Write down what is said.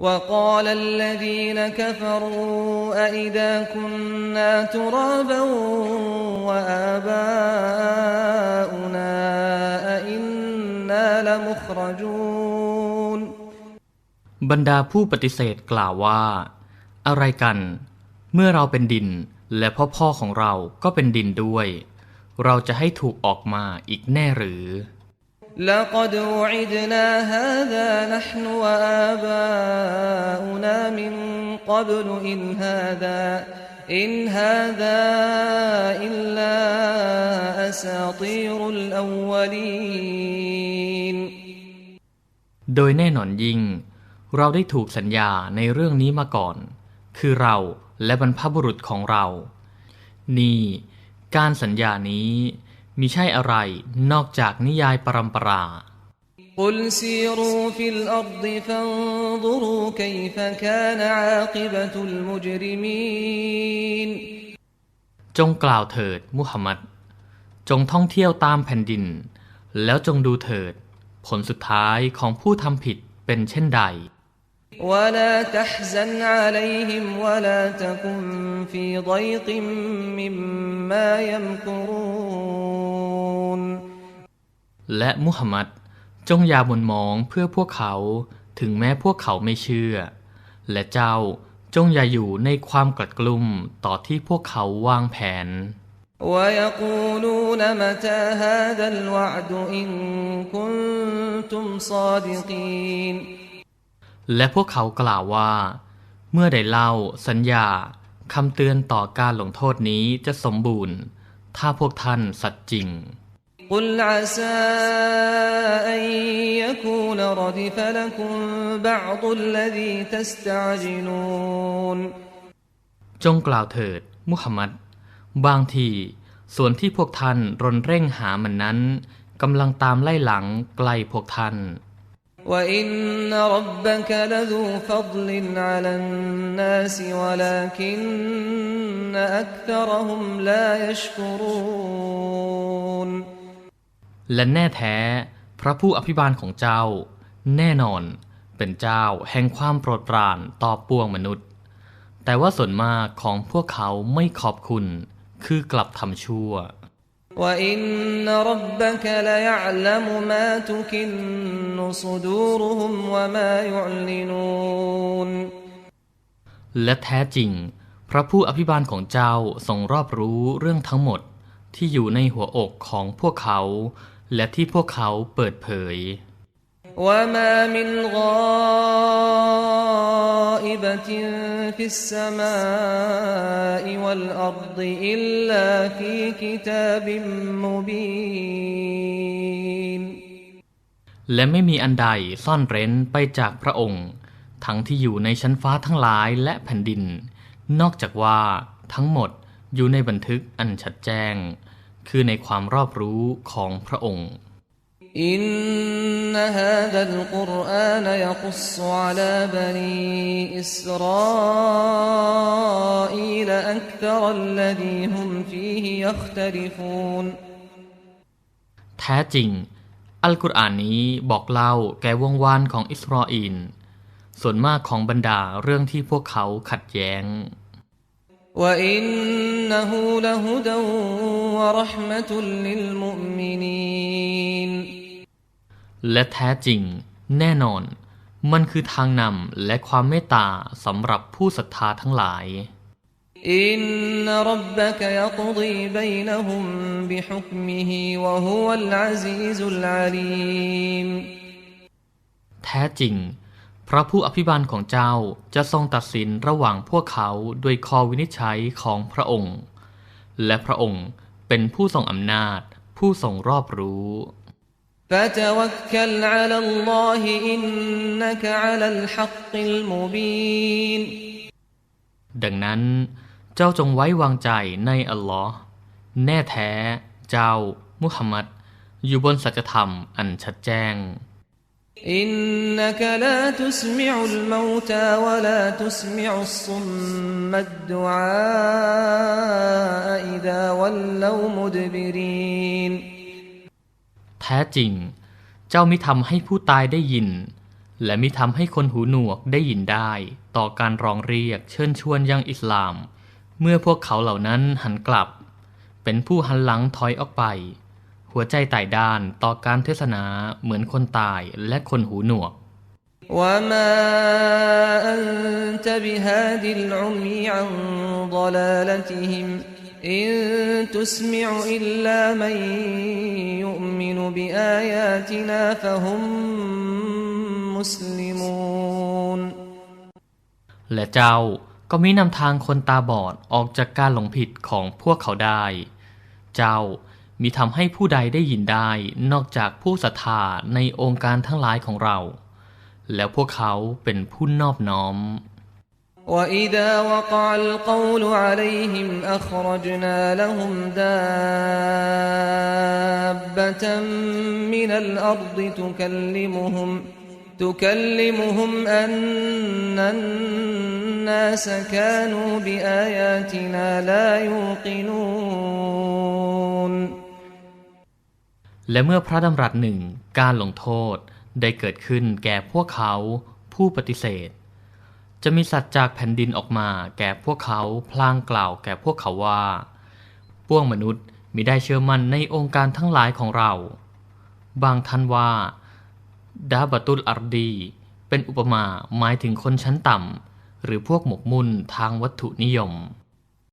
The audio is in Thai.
وقال الذين كفروا أئذا كنا ترابا وآباؤنا أئنا لمخرجون บรรดาผู้ปฏิเสธกล่าวว่า อะไรกัน เมื่อเราเป็นดิน และพ่อพ่อของเราก็เป็นดินด้วย เราจะให้ถูกออกมาอีกแน่หรือ لقد وعدنا هذا نحن وآباؤنا من قبل إن هذا إن هذا إلا أساطير الأولين โดยแน่นอนยิ่ง เราได้ถูกสัญญาในเรื่องนี้มาก่อน คือเราและบรรพบุรุษของเรา นี่ การสัญญานี้ มิใช่อะไรนอกจากนิยายปรำปรา قل سيروا في الأرض فانظروا كيف كان عاقبة المجرمين จงกล่าวเถิดมุฮัมมัด จงท่องเที่ยวตามแผ่นดิน แล้วจงดูเถิด ผลสุดท้ายของผู้ทำผิดเป็นเช่นใด ولا تحزن عليهم ولا تكن في ضيق مما يمكرون และมุฮัมมัดจงอย่าหมนมองเพื่อพวกเขา ถึงแม้พวกเขาไม่เชื่อ และเจ้าจงอย่าอยู่ในความกลัดกลุ้มต่อที่พวกเขาวางแผน ويقولون متى هذا الوعد إن كنتم صادقين และพวกเขากล่าวว่า เมื่อได้เล่าสัญญาคำเตือนต่อการลงโทษนี้จะสมบูรณ์ ถ้าพวกท่านสัตย์จริง قل عسى أن يكون ردف لكم بعض الذي تستعجلون จงกล่าวเถิด มุฮัมมัด บางที ส่วนที่พวกท่านรนเร่งหามันนั้นกำลังตามไล่หลังใกล้พวกท่าน وإن ربك لذو فضل على الناس ولكن أكثرهم لا يشكرون และแน่แท้ พระผู้อภิบาลของเจ้า แน่นอนเป็นเจ้าแห่งความโปรดปรานต่อปวงมนุษย์ แต่ว่าส่วนมากของพวกเขาไม่ขอบคุณ คือกลับทำชั่ว وإن ربك ليعلم ما تكن صدورهم وما يعلنون และแท้จริง พระผู้อภิบาลของเจ้าทรงรอบรู้เรื่องทั้งหมดที่อยู่ในหัวอกของพวกเขา และที่พวกเขาเปิดเผย وما من غائبة في السماء والأرض إلا في كتاب مبين และไม่มีอันใดซ่อนเร้นไปจากพระองค์ ทั้งที่อยู่ในชั้นฟ้าทั้งหลายและแผ่นดิน นอกจากว่าทั้งหมดอยู่ในบันทึกอันชัดแจ้ง คือในความรอบรู้ของพระองค์ อินนฮาดัลกุรอานยักุสอาลาบนีอิสราอีลอักตรัลลดีฮุมฟีฮิยัคตริฟูนแท้จริง อัลกุรอานนี้บอกเล่าแก่วงวานของอิสราอินส่วนมากของบรรดาเรื่องที่พวกเขาขัดแย้ง وإنه لهدى ورحمة للمؤمنين และแท้จริง แน่นอน มันคือทางนำและความเมตตาสำหรับผู้ศรัทธาทั้งหลาย إن ربك يقضي بينهم بحكمه وهو العزيز العليم แท้จริง พระผู้อภิบาลของเจ้าจะทรงตัดสินระหว่างพวกเขาด้วยข้อวินิจฉัยของพระองค์ และพระองค์เป็นผู้ทรงอำนาจ ผู้ทรงรอบรู้ فتوكل على الله إنك على الحق المبين ดังนั้น เจ้าจงไว้วางใจในอัลลอฮ์แน่แท้ เจ้า มุฮัมมัด อยู่บนสัจธรรมอันชัดแจ้ง إنك لا تسمع الموتى ولا تسمع الصم الدعاء إذا ولوا مدبرين แท้จริง เจ้ามิทำให้ผู้ตายได้ยิน และมิทำให้คนหูหนวกได้ยินได้ ต่อการร้องเรียกเชิญชวนยังอิสลาม เมื่อพวกเขาเหล่านั้นหันกลับ เป็นผู้หันหลังถอยออกไป หัวใจต่ายด้านต่อการเทศนาเหมือนคนตายและคนหูหนวก وما أنت بهاد العمي عن ضلالتهم إن تسمع إلا من يؤمن بآياتنا فهم مسلمون และเจ้าก็มินำทางคนตาบอดออกจากการหลงผิดของพวกเขาได้ เจ้า มีทำให้ผู้ใดได้ยินได้นอกจากผู้ศรัทธาในองค์การทั้งหลายของเรา แล้วพวกเขาเป็นผู้นอบน้อม وإذا وقع القول عليهم أخرجنا لهم دابة من الأرض تكلمهم تكلمهم أن الناس كانوا بآياتنا لا يوقنون และเมื่อพระดำรัสหนึ่งการลงโทษได้เกิดขึ้นแก่พวกเขาผู้ปฏิเสธ จะมีสัตว์จากแผ่นดินออกมาแก่พวกเขาพลางกล่าวแก่พวกเขาว่า พวกมนุษย์มิได้เชื่อมั่นในองค์การทั้งหลายของเรา บางท่านว่า ดาบตุลอารดี เป็นอุปมาหมายถึงคนชั้นต่ำหรือพวกหมกมุ่นทางวัตถุนิยม